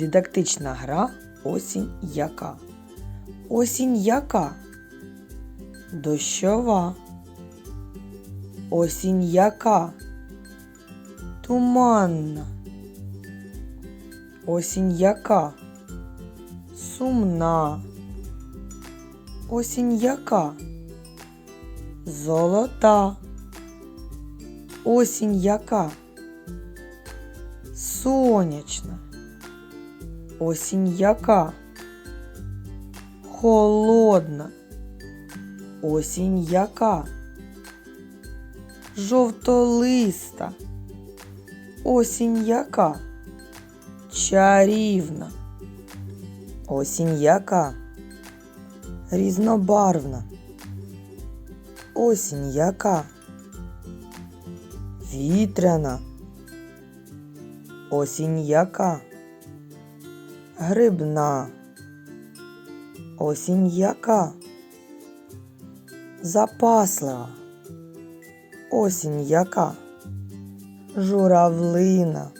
Дидактична гра осінь яка. Осінь яка? Дощова. Осінь яка? Туманна. Осінь яка? Сумна. Осінь яка? Золота. Осінь яка? Сонячна. Осінь яка? Холодна. Осінь яка? Жовтолиста. Осінь яка? Чарівна. Осінь яка? Різнобарвна. Осінь яка? Вітряна. Осінь яка? Грибна. Осінь яка? Запаслива. Осінь яка? Журавлина.